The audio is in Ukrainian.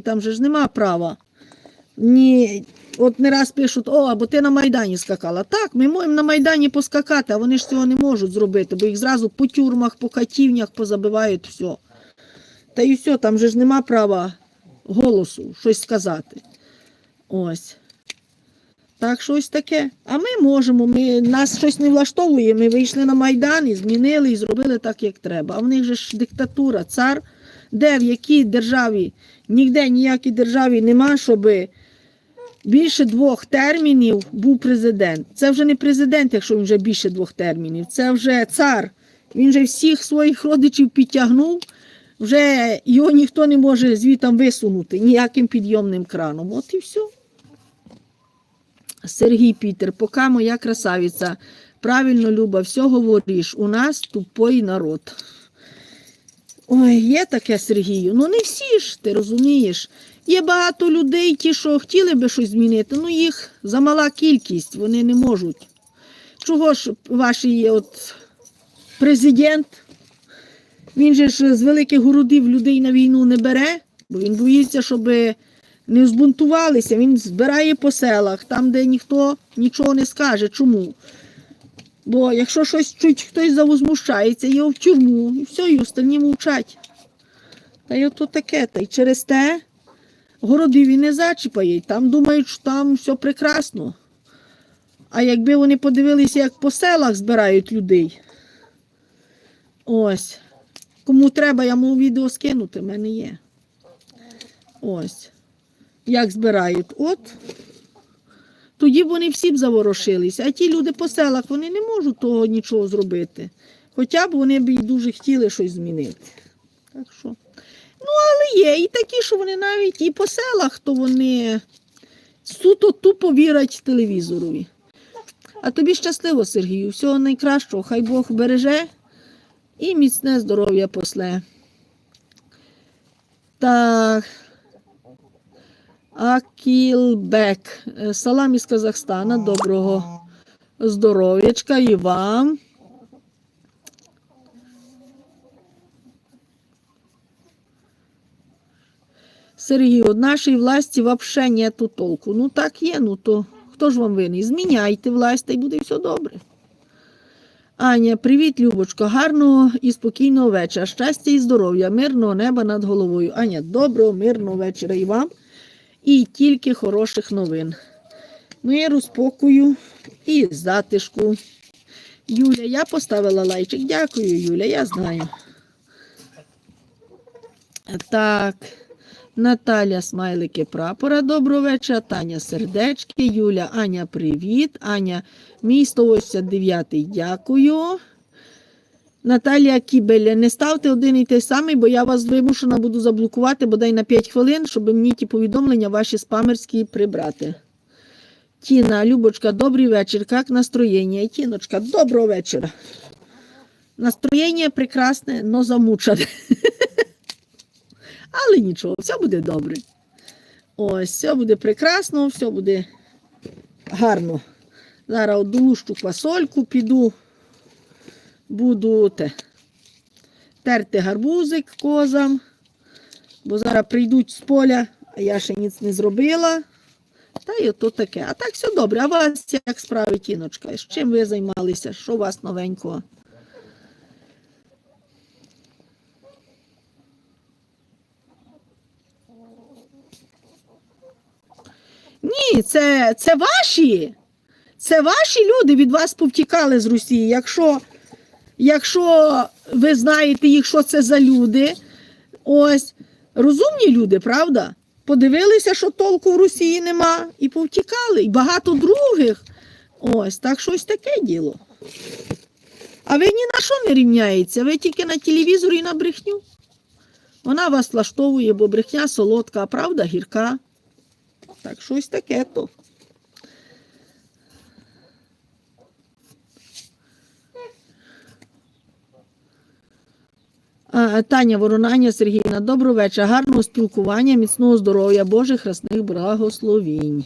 там же ж нема права. Ні, от не раз пишуть, о, або ти на Майдані скакала. Так, ми можемо на Майдані поскакати, а вони ж цього не можуть зробити, бо їх зразу по тюрмах, по катівнях позабивають все. Та і все, там же ж нема права голосу щось сказати. Ось. Так, щось таке. А ми можемо, ми, нас щось не влаштовує. Ми вийшли на Майдан і змінили і зробили так, як треба. А в них же ж диктатура, цар, де в якій державі, ніде ніякій державі нема, щоб більше двох термінів був президент. Це вже не президент, якщо він вже більше двох термінів. Це вже цар. Він вже всіх своїх родичів підтягнув, вже його ніхто не може звітам висунути ніяким підйомним краном. От і все. Сергій Пітер, пока моя красавиця. Правильно, Люба, все говориш. У нас тупой народ. Ой, є таке, Сергію. Ну не всі ж, ти розумієш. Є багато людей, ті, що хотіли би щось змінити, ну їх замала кількість, вони не можуть. Чого ж ваш от президент? Він же ж з великих городів людей на війну не бере, бо він боїться, щоб не збунтувалися. Він збирає по селах, там, де ніхто нічого не скаже. Чому? Бо якщо щось чуть хтось завозмущається, його в тюрму, і все, і останні мовчать. Та й ото таке. Та й через те городів і не зачіпає. Там думають, що там все прекрасно. А якби вони подивилися, як по селах збирають людей. Ось. Кому треба, я можу відео скинути, в мене є. Ось. Як збирають. От. Тоді вони всі б заворушилися. А ті люди по селах вони не можуть того нічого зробити. Хоча б вони б і дуже хотіли щось змінити. Так що. Ну, але є і такі, що вони навіть і по селах, то вони суто тупо вірять телевізорові. А тобі щасливо, Сергію, всього найкращого, хай Бог береже і міцне здоров'я после. Так. Акілбек. Е, Салам із Казахстана. Доброго здоров'ячка і вам. Сергій, від нашої власті взагалі нету толку. Ну так є, ну то хто ж вам винний? Зміняйте власть, та й буде все добре. Аня, привіт, Любочко, гарного і спокійного вечора. Щастя і здоров'я, мирного неба над головою. Аня, доброго, мирного вечора і вам. І тільки хороших новин. Миру, спокою і затишку. Юля, я поставила лайчик. Дякую, Юля, я знаю. Так. Наталя смайлики прапора. Доброго вечора. Таня сердечки. Юля, Аня, привіт. Аня, мій 189 дякую. Наталія Кібеля, не ставте один і той самий, бо я вас вимушена буду заблокувати бодай на 5 хвилин, щоб мені ті повідомлення ваші спамерські прибрати. Тіна, Любочка, добрий вечір. Як настроєння? Тіночка, доброго вечора. Настроєння прекрасне, но замучене. Але нічого, все буде добре. Ось, все буде прекрасно, все буде гарно. Зараз одолущу квасольку піду, буду те, терти гарбузик козам, бо зараз прийдуть з поля, а я ще ніц не зробила. Та й ото таке. А так все добре. А вас як справи, тіночка? З чим ви займалися? Що у вас новенького? Ні, це, це ваші. Це ваші люди від вас повтікали з Росії. Якщо, якщо ви знаєте їх, що це за люди, ось розумні люди, правда? Подивилися, що толку в Росії нема, і повтікали, і багато других. Ось, так щось таке діло. А ви ні на що не рівняєтеся, ви тільки на телевізорі і на брехню. Вона вас влаштовує, бо брехня солодка, а правда гірка. Так щось таке то. Таня Воронаня Сергійна, добрий вечір, гарного спілкування, міцного здоров'я, Божих хресних благословінь.